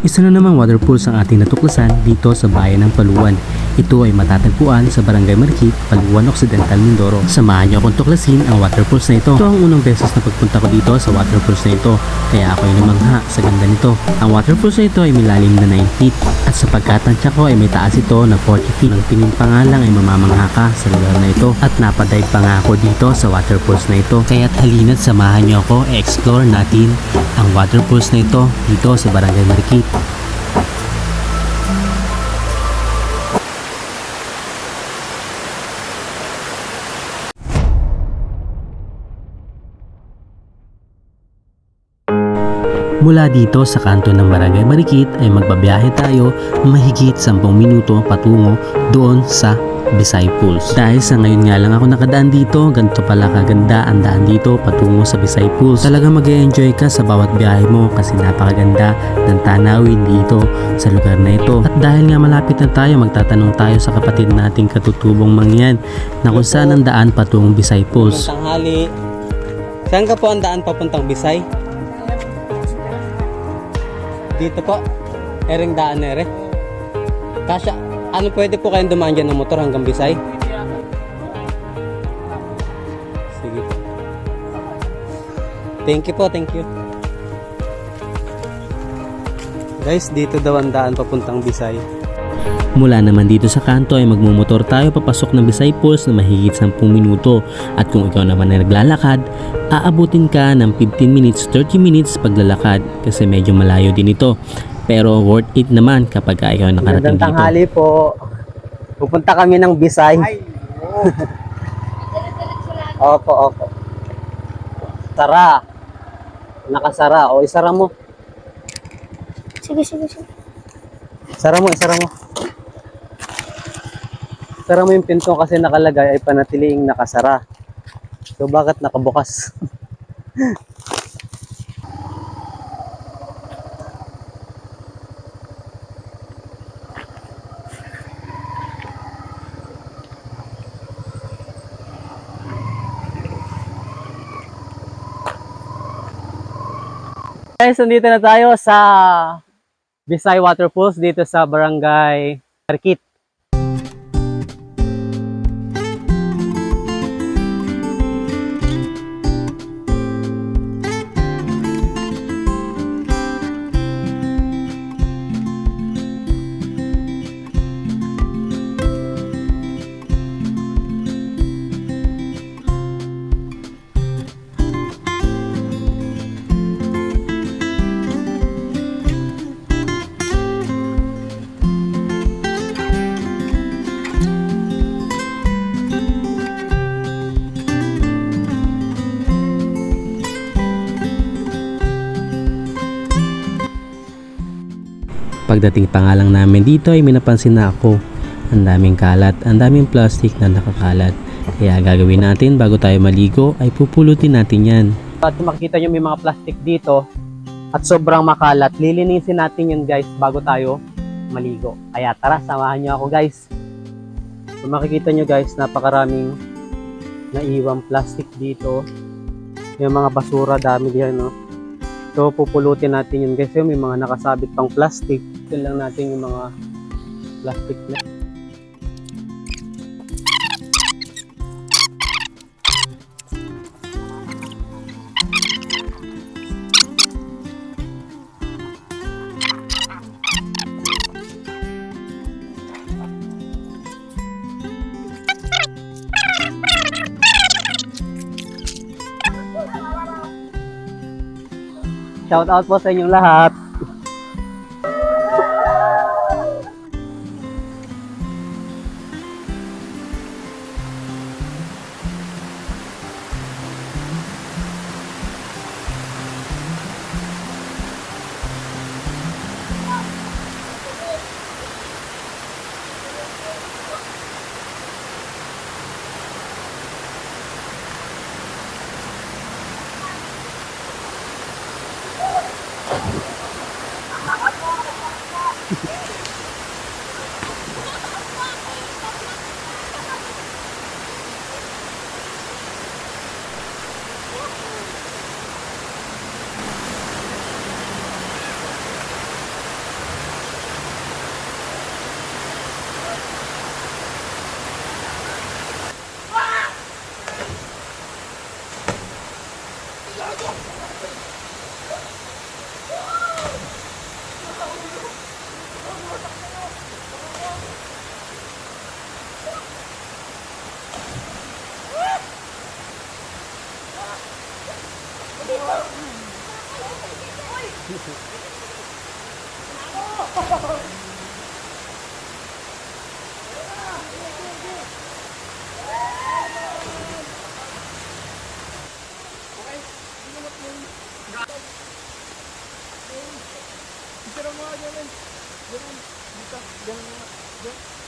Isa na namang waterfalls ang ating natuklasan dito sa bayan ng Paluan. Ito ay matatagpuan sa Barangay Marikit, Paluan Occidental, Mindoro. Samahan niyo akong tuklasin ang waterfalls na ito. Ito ang unang beses na pagpunta ko dito sa waterfalls na ito, kaya ako ay namangha sa ganda nito. Ang waterfalls na ito ay milalim na 9 feet at sapagkat ang tiyak ko ay may taas ito na 40 feet. Nang tingin pa nga lang ay mamamangha ka sa lugar na ito at napadive pa nga ako dito sa waterfalls na ito. Kaya't halina't samahan niyo ako i-explore natin ang waterfalls na ito dito sa Barangay Marikit. Mula dito sa kanto ng Barangay Marikit ay magbabiyahe tayo mahigit 10 minuto patungo doon sa Bisay Pools. Dahil sa ngayon nga lang ako nakadaan dito, ganito pala kaganda ang daan dito patungo sa Bisay Pools. Talaga mag enjoy ka sa bawat biyahe mo kasi napakaganda ng tanawin dito sa lugar na ito. At dahil nga malapit na tayo, magtatanong tayo sa kapatid nating katutubong mangyan na kung saan ang daan patungong Bisay Pools. Tanghali. Saan ka po ang daan papuntang Bisay? Dito po. Ering daan ere. Kasya, ano pwede po kayong dumaan dyan ng motor hanggang Bisay? Sige po. Thank you po, thank you. Guys, dito daw ang daan papuntang Bisay. Mula naman dito sa kanto ay magmumotor tayo papasok ng Bisay Falls na mahigit 10 minuto at kung ikaw naman ay naglalakad, aabutin ka ng 15 minutes, 30 minutes paglalakad kasi medyo malayo din ito. Pero worth it naman kapag ka ikaw ay nakarating Magandang dito. tanghali po. Pupunta kami ng Bisay. opo, opo. Sara. Nakasara. O, isara mo. Sige, sige, sige. Isara mo, isara mo. Isara mo yung pinto kasi nakalagay ay panatiliing nakasara. So, bakit nakabukas? Guys, nandito na tayo sa Bisay Waterfalls dito sa Barangay Marikit. Pagdating pa lang namin dito ay may napansin na ako. Ang daming kalat, ang daming plastic na nakakalat. Kaya gagawin natin bago tayo maligo ay pupulutin natin yan. At kung makikita nyo may mga plastic dito at sobrang makalat, lilinisin natin yun guys bago tayo maligo. Kaya tara, samahan nyo ako guys. Kung makikita nyo guys, napakaraming naiwang plastic dito. Yung mga basura, dami diyan, no? So, pupulutin natin yun guys. May mga nakasabit pang plastic. Yun lang natin yung mga plastic na. Shout out po sa inyong lahat. Bye. Pero mga ganun, ganun, dito, ganun mga, ganun.